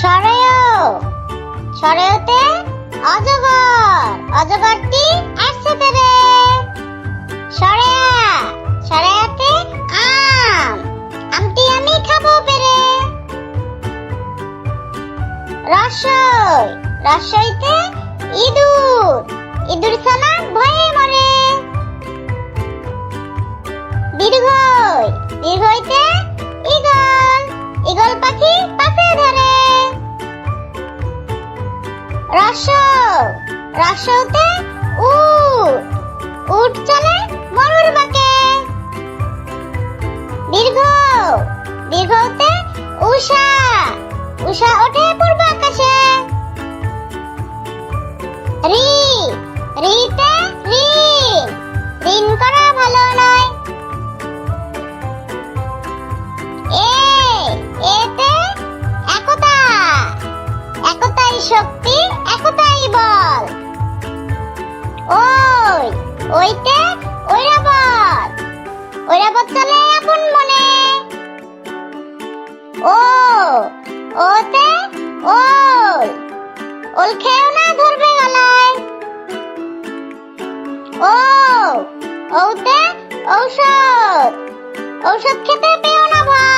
সরেও সরেওতে অজগর। অজগরটি আসছে তেরে সরেয়া সরেয়াতে আম। আমটি আমি খাব পেরে। রসই। রসইতে ইঁদুর। ইঁদুর ছানা ভয়ে মরে। দীর্ঘই। দীর্ঘইতে রস, রসতে উট উট চলে মরুর বাকে। দীর্ঘ, দীর্ঘতে উষা উষা ওঠে পূর্ব আকাশে। রি, রিতে ঋণ ঋণ করা ভালো নয়। এ, এতে একতা, একতাই শক্তি। ওইতে ঐরাবত। ঐরাবত চলে আপন মনে? ও, ওতে ওল। ওল খেয়েও না ধরবে গলায়? ও, ওতে ঔষধ। ঔষধ খেতে পেও না ভয়